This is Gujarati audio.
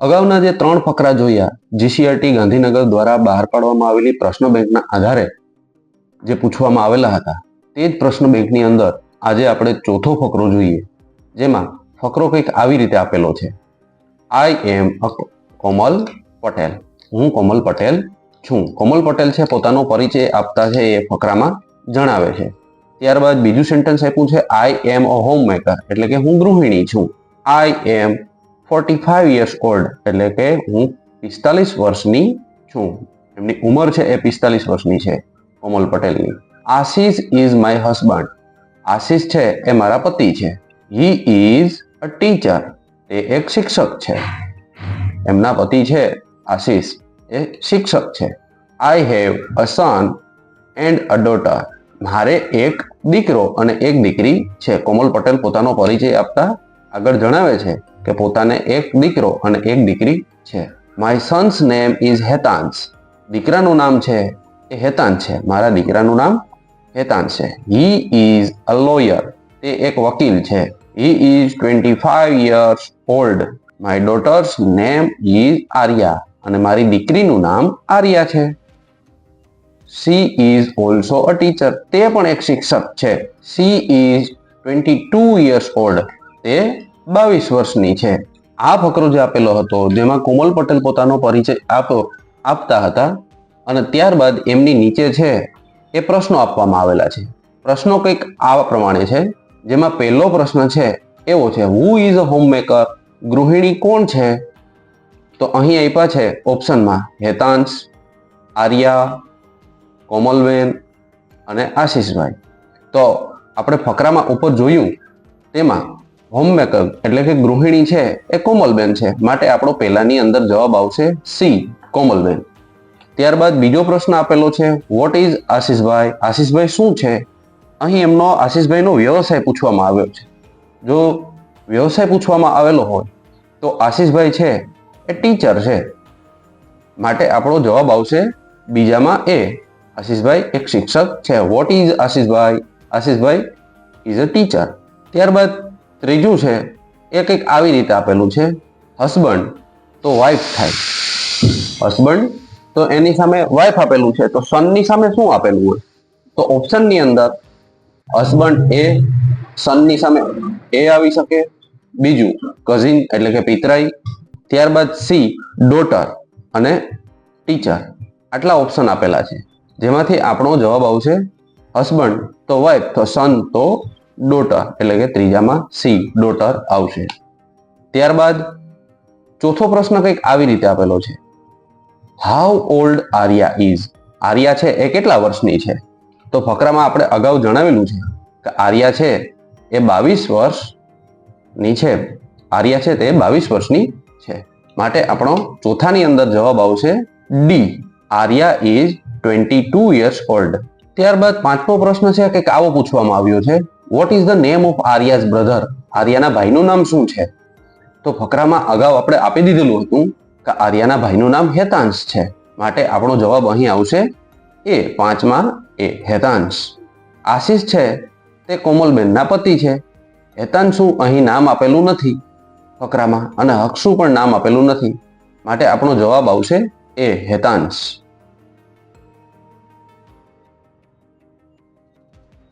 અગાઉના જે ત્રણ ફકરા જોયા જીસીઆરટી ગાંધીનગર દ્વારા બહાર પાડવામાં આવેલી પ્રશ્ન બેંકના આધારે જે પૂછવામાં આવેલા હતા, તે જ પ્રશ્ન બેંકની અંદર આજે આપણે ચોથો ફકરો જોઈએ, જેમાં ફકરો કંઈક આવી રીતે આપેલો છે. આઈ એમ કોમલ પટેલ હું કોમલ પટેલ છું. કોમલ પટેલ છે, પોતાનો પરિચય આપતા છે, એ ફકરામાં જણાવે છે. ત્યારબાદ બીજું સેન્ટેન્સ આપ્યું છે આઈ એમ અ હોમ મેકર એટલે કે હું ગૃહિણી છું. I am forty five years old એટલે કે હું પિસ્તાલીસ વર્ષની છું. એમની ઉંમર છે એ પિસ્તાલીસ વર્ષની છે, કોમલ પટેલની. Ashish is my husband Ashish છે એ મારા પતિ છે. હી ઇઝ અ ટીચર તે એક શિક્ષક છે. એમના પતિ છે આશીષ. એ શિક્ષક છે. I have a son and a daughter મારે એક દીકરો અને એક દીકરી છે. કોમલ પટેલ પોતાનો પરિચય આપતા આગળ જણાવે છે કે પોતાને એક દીકરો અને એક દીકરી છે. My son's name is Hetansh. દીકરાનું નામ છે એ હેતાંશ છે. મારા દીકરાનું નામ હેતાંશ છે. હી ઇઝ અ લોયર તે એક વકીલ છે. He is twenty five years old my daughter's name is Arya અને મારી દીકરીનું નામ આર્યા છે. She is also a teacher તે પણ એક શિક્ષક છે. She is twenty two years old તે બાવીસ વર્ષની છે. આ ફકરો જે આપેલો હતો, જેમાં કોમલ પટેલ પોતાનો પરિચય આપો, આપતા હતા અને ત્યારબાદ એમની નીચે છે એ પ્રશ્નો આપવામાં આવેલા છે. પ્રશ્નો કંઈક આવા પ્રમાણે છે, જેમાં પહેલો પ્રશ્ન છે, એવો છે હુ ઇઝ અ હોમમેકર ગૃહિણી કોણ છે? તો અહીં આપ્યા છે ઓપ્શનમાં હેતાંશ, આર્યા, કોમલબેન અને આશીષભાઈ. તો આપણે ફકરામાં ઉપર જોયું, તેમાં હોમમેકર એટલે કે ગૃહિણી છે એ કોમલબેન છે. માટે આપણો પહેલાની અંદર જવાબ આવશે સી કોમલબેન. ત્યારબાદ બીજો પ્રશ્ન આપેલો છે વોટ ઇઝ આશીષભાઈ? આશીષભાઈ શું છે? અહીં એમનો આશીષભાઈનો વ્યવસાય પૂછવામાં આવ્યો છે. જો વ્યવસાય પૂછવામાં આવેલો હોય, તો આશીષભાઈ છે એ ટીચર છે. માટે આપણો જવાબ આવશે બીજામાં એ આશીષભાઈ એક શિક્ષક છે. What is Ashishbhai? Ashishbhai is a teacher ત્યારબાદ ત્રીજું છે, એ કંઈક આવી રીતે આપેલું છે હસબન્ડ તો વાઇફ થાય. હસબન્ડ તો એની સામે વાઇફ આપેલું છે, તો સનની સામે શું આપેલું હોય? તો ઓપ્શનની અંદર હસબન્ડ એ સનની સામે એ આવી શકે. બીજું કઝિન એટલે કે પિતરાઈ, ત્યારબાદ સી ડોટર અને ટીચર આટલા ઓપ્શન આપેલા છે. જેમાંથી આપણો જવાબ આવશે હસબન્ડ તો વાઇફ તો સન તો ડોટર એટલે કે ત્રીજામાં સી ડોટર આવશે. ત્યારબાદ ચોથો પ્રશ્ન કંઈક આવી રીતે આપેલો છે. How old Arya is Arya છે એ કેટલા વર્ષની છે? તો ફકરામાં આપણે અગાઉ જણાવેલું છે કે આર્યા છે એ બાવીસ વર્ષની છે. આર્યા છે તે બાવીસ વર્ષની છે. માટે આપણો ચોથાની અંદર જવાબ આવશે D Arya is twenty two years old ત્યારબાદ પાંચમો પ્રશ્ન છે કે આવો પૂછવામાં આવ્યો છે. What is the name of Arya's brother આર્યાના ભાઈનું નામ શું છે? તો ફકરામાં અગાઉ આપણે આપી દીધેલું હતું કે આર્યાના ભાઈનું નામ હેતાંશ છે. માટે આપણો જવાબ અહીં આવશે એ પાંચમાં એ હેતાંશ. આશીષ છે, તે કોમલબેનના પતિ છે. હેતાંશુ અહીં નામ આપેલું નથી ફકરામાં અને હક્ષુ પણ નામ આપેલું નથી. માટે આપણો જવાબ આવશે એ હેતાંશ.